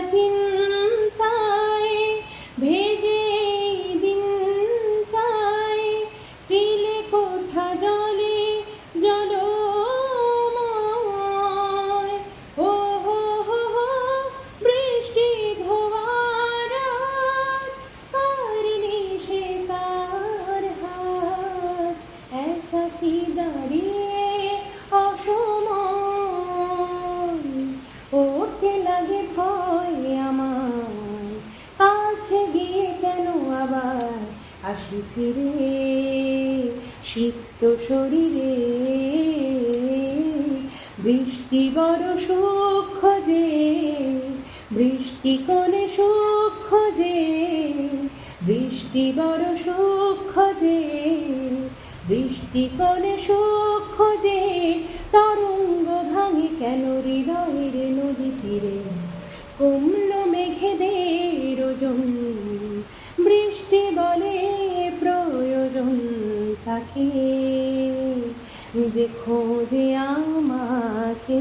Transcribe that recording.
Latin. আবার আসি ফিরে, সিক্ত শরীরে। বৃষ্টি বড় সুখ খোঁজে বৃষ্টি কোণে সুখ খোঁজে বৃষ্টি বড় সুখ খোঁজে বৃষ্টি কোণে সুখ খোঁজে তরঙ্গ ভাঙে কেন হৃদয়ের নদী তাকে যে খোঁজে আমাকে